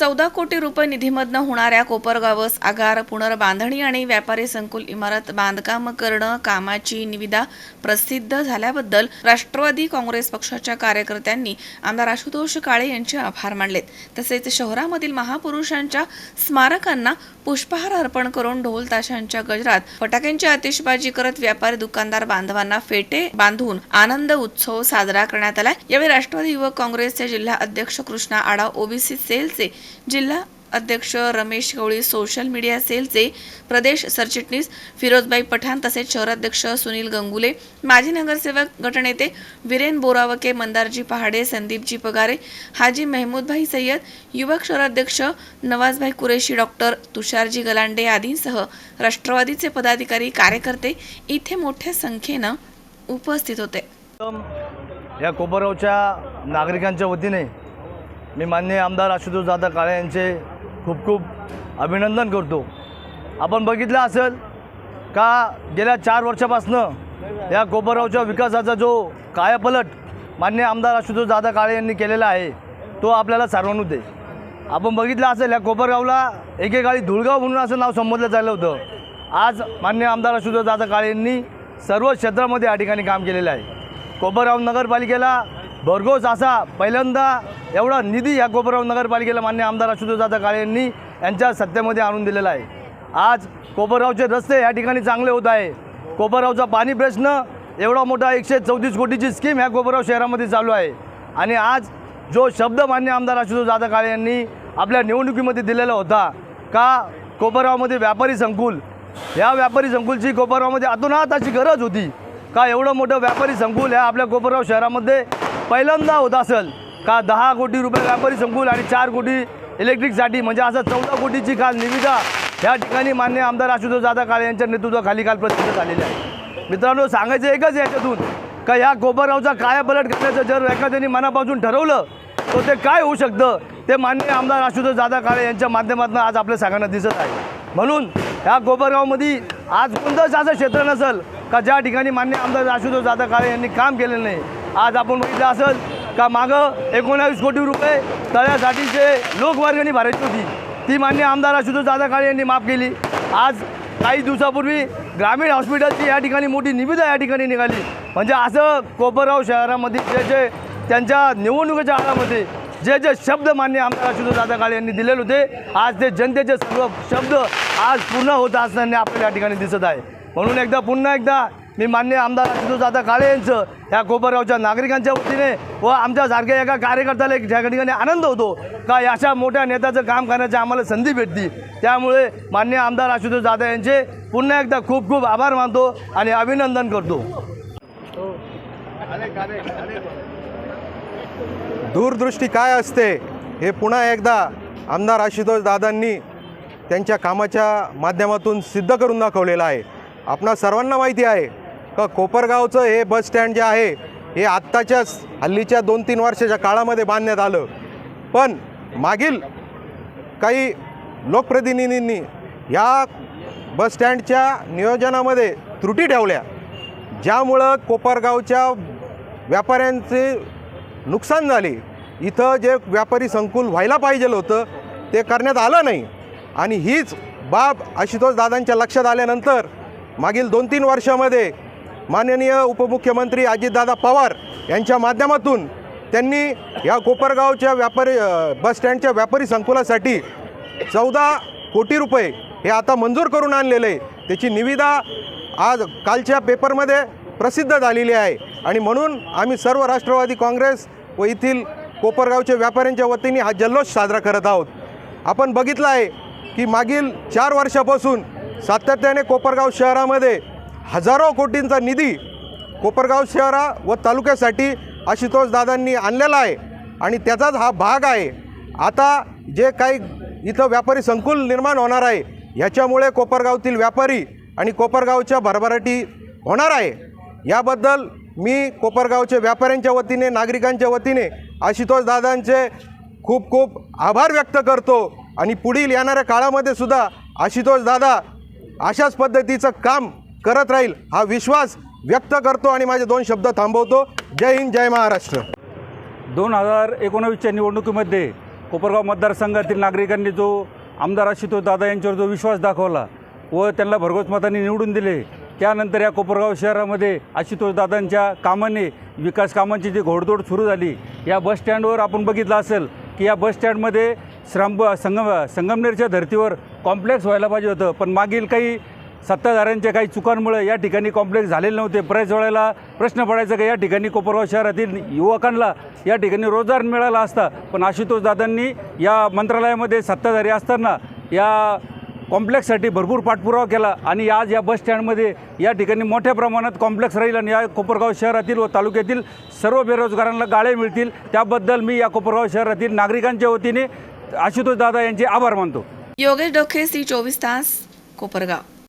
चौदा कोटी रुपये निधीमधनं होणाऱ्या कोपरगावस आगार पुनर्बांधणी आणि व्यापारी संकुल इमारत बांधकाम करणं कामाची निविदा प्रसिद्ध झाल्याबद्दल राष्ट्रवादी काँग्रेस पक्षाच्या कार्यकर्त्यांनी आमदार आशुतोष काळे यांचे आभार मानलेत. तसेच शहरामधील महापुरुषांच्या स्मारकांना पुष्पहार अर्पण करून ढोल ताशांच्या गजरात फटाक्यांची आतिषबाजी करत व्यापारी दुकानदार बांधवांना फेटे बांधून आनंद उत्सव साजरा करण्यात आला यावेळी राष्ट्रवादी युवक काँग्रेसचे जिल्हा अध्यक्ष कृष्णा आडा ओबीसी सेलचे जिल्हा अध्यक्ष रमेश गवळी सोशल मीडिया सेलचे प्रदेश सरचिटणीस फिरोजबाई पठाण तसेच शहराध्यक्ष सुनील गंगुले माजी नगरसेवक गटनेते विरेन बोरावके मंदारजी पहाडे संदीपजी पगारे हाजी मेहमूदभाई सय्यद युवक शहराध्यक्ष नवाजभाई कुरेशी डॉक्टर तुषारजी गलांडे आदींसह राष्ट्रवादीचे पदाधिकारी कार्यकर्ते इथे मोठ्या संख्येनं उपस्थित होते. या कोपरगावच्या नागरिकांच्या वतीने मी मान्य आमदार आशुतोष दादा काळे यांचे खूप खूप अभिनंदन करतो. आपण बघितलं असेल का गेल्या चार वर्षापासनं या कोपरगावच्या विकासाचा जो कायापलट मान्य आमदार आशुतोष दादा काळे यांनी केलेला आहे तो आपल्याला सर्वानुत दे आपण बघितलं असेल या कोपरगावला एकेकाळी धुळगाव म्हणून असं नाव संबोधलं चाललं होतं. आज मान्य आमदार आशुतोष दादा काळे यांनी सर्व क्षेत्रामध्ये या ठिकाणी काम केलेलं आहे. कोपरगाव नगरपालिकेला भरघोस असा पहिल्यांदा एवढा निधी या कोपरगाव नगरपालिकेला मान्य आमदार आशुतोषदादा काळे यांनी यांच्या सत्तेमध्ये आणून दिलेला आहे. आज कोपरगावचे रस्ते या ठिकाणी चांगले होत आहे. कोपरगावचा पाणी प्रश्न एवढा मोठा एकशे चौतीस कोटीची स्कीम ह्या कोपरगाव शहरामध्ये चालू आहे. आणि आज जो शब्द मान्य आमदार आशुतोषदादा काळे यांनी आपल्या निवडणुकीमध्ये दिलेला होता का कोपरगावमध्ये व्यापारी संकुल? या व्यापारी संकुलची कोपरगावमध्ये अतोनात अशी गरज होती का एवढं मोठं व्यापारी संकुल ह्या आपल्या कोपरगाव शहरामध्ये पहिल्यांदा होत असेल? का दहा कोटी रुपये व्यापारी संकुल आणि चार कोटी इलेक्ट्रिकसाठी? म्हणजे असं चौदा कोटीची काल निविदा या ठिकाणी मान्य आमदार आशुतोष दादा काळे यांच्या नेतृत्वाखाली काल प्रसिद्ध झालेली आहे. मित्रांनो सांगायचं एकच याच्यातून का ह्या कोपरगावचा कायापलट करण्याचं जर एखाद्याने मनापासून ठरवलं तर ते काय होऊ शकतं? ते मान्य आमदार आशुतोष दादा काळे यांच्या माध्यमातून आज आपल्या सगळ्यांना दिसत आहे. म्हणून ह्या कोपरगावमध्ये आज कोणतंच असं क्षेत्र नसेल का ज्या ठिकाणी मान्य आमदार आशुतोष दादा काळे यांनी काम केलेलं नाही आज आपण बघितलं असेल का मागं? एकोणावीस कोटी रुपये तळ्यासाठीचे लोकवर्गणी भरायची होती. ती मान्य आमदार आशुतोष दादा काळे यांनी माफ केली. आज काही दिवसापूर्वी ग्रामीण हॉस्पिटलची या ठिकाणी मोठी निविदा या ठिकाणी निघाली. म्हणजे असं कोपरगाव शहरामध्ये जे जे त्यांच्या निवडणुकीच्या काळामध्ये जे जे शब्द मान्य आमदार आशुतोष दादा काळे यांनी दिलेले होते आज ते जनतेचे सर्व शब्द आज पूर्ण होत असताना आपल्याला या ठिकाणी दिसत आहे. म्हणून एकदा पुन्हा एकदा मी मान्य आमदार दादा काळे यांचं ह्या कोपरगावच्या नागरिकांच्या वतीने व आमच्यासारख्या एका कार्यकर्त्याला एक ज्या ठिकाणी आनंद होतो का अशा मोठ्या नेत्याचं काम करण्याची आम्हाला संधी भेटती त्यामुळे मान्य आमदार आशुतोष दादा यांचे पुन्हा एकदा खूप खूप आभार मानतो आणि अभिनंदन करतो. दूरदृष्टी काय असते हे पुन्हा एकदा आमदार आशुतोष दादांनी त्यांच्या कामाच्या माध्यमातून सिद्ध करून दाखवलेलं आहे. आपणा सर्वांना माहिती आहे का कोपरगावचं हे बस स्टँड जे आहे हे आत्ताच्याच हल्लीच्या दोन तीन वर्षाच्या काळामध्ये बांधण्यात आलं. पण मागील काही लोकप्रतिनिधींनी या बस स्टँडच्या नियोजनामध्ये त्रुटी ठेवल्या. ज्यामुळं कोपरगावच्या व्यापाऱ्यांचे नुकसान झाले. इथं जे व्यापारी संकुल व्हायला पाहिजे होतं ते करण्यात आलं नाही. आणि हीच बाब आशुतोष दादांच्या लक्षात आल्यानंतर मागील दोन तीन वर्षामध्ये माननीय उपमुख्यमंत्री अजितदादा पवार यांच्या माध्यमातून त्यांनी या कोपरगावच्या व्यापारी बस स्टँडच्या व्यापारी संकुलासाठी चौदा कोटी रुपये हे आता मंजूर करून आणलेले. आहे त्याची निविदा आज कालच्या पेपरमध्ये प्रसिद्ध झालेली आहे. आणि म्हणून आम्ही सर्व राष्ट्रवादी काँग्रेस व येथील कोपरगावच्या व्यापाऱ्यांच्या वतीने हा जल्लोष साजरा करत आहोत. आपण बघितलं आहे की मागील चार वर्षापासून सातत्याने कोपरगाव शहरामध्ये हजारो कोटींचा निधी कोपरगाव शहरा व तालुक्यासाठी आशुतोष दादांनी आणलेला आहे आणि त्याचाच हा भाग आहे. आता जे काही इथं व्यापारी संकुल निर्माण होणार आहे याच्यामुळे कोपरगावतील व्यापारी आणि कोपरगावच्या भरभराटी होणार आहे. याबद्दल मी कोपरगावच्या व्यापाऱ्यांच्या वतीने नागरिकांच्या वतीने आशुतोष दादांचे खूप खूप आभार व्यक्त करतो आणि पुढील येणाऱ्या काळामध्ये सुद्धा आशुतोष दादा अशाच पद्धतीचं काम करत राहील हा विश्वास व्यक्त करतो आणि माझे दोन शब्द थांबवतो. जय हिंद जय महाराष्ट्र. दोन हजार एकोणावीसच्या निवडणुकीमध्ये कोपरगाव मतदारसंघातील नागरिकांनी जो आमदार आशुतोष दादा यांच्यावर जो विश्वास दाखवला व त्यांना भरघोस मतांनी निवडून दिले त्यानंतर या कोपरगाव शहरामध्ये आशुतोष दादांच्या कामाने विकास कामांची जी घोडदौड सुरू झाली या बसस्टँडवर आपण बघितलं असेल की या बस स्टँडमध्ये संगम संगमनेरच्या धर्तीवर कॉम्प्लेक्स व्हायला पाहिजे होतं. पण मागील काही सत्ताधाऱ्यांच्या काही चुकांमुळे या ठिकाणी कॉम्प्लेक्स झालेले नव्हते. बऱ्याच वेळेला प्रश्न पडायचा की या ठिकाणी कोपरगाव शहरातील युवकांना या ठिकाणी रोजगार मिळाला असता. पण आशुतोष दादांनी या मंत्रालयामध्ये सत्ताधारी असताना या कॉम्प्लेक्ससाठी भरपूर पाठपुरावा केला आणि आज या बस स्टँडमध्ये या ठिकाणी मोठ्या प्रमाणात कॉम्प्लेक्स राहील आणि या कोपरगाव शहरातील व तालुक्यातील सर्व बेरोजगारांना गाळे मिळतील. त्याबद्दल मी या कोपरगाव शहरातील नागरिकांच्या वतीने आशुतोष दादा यांचे आभार मानतो. योगेश डोखे सी चोवीस तास कोपरगाव.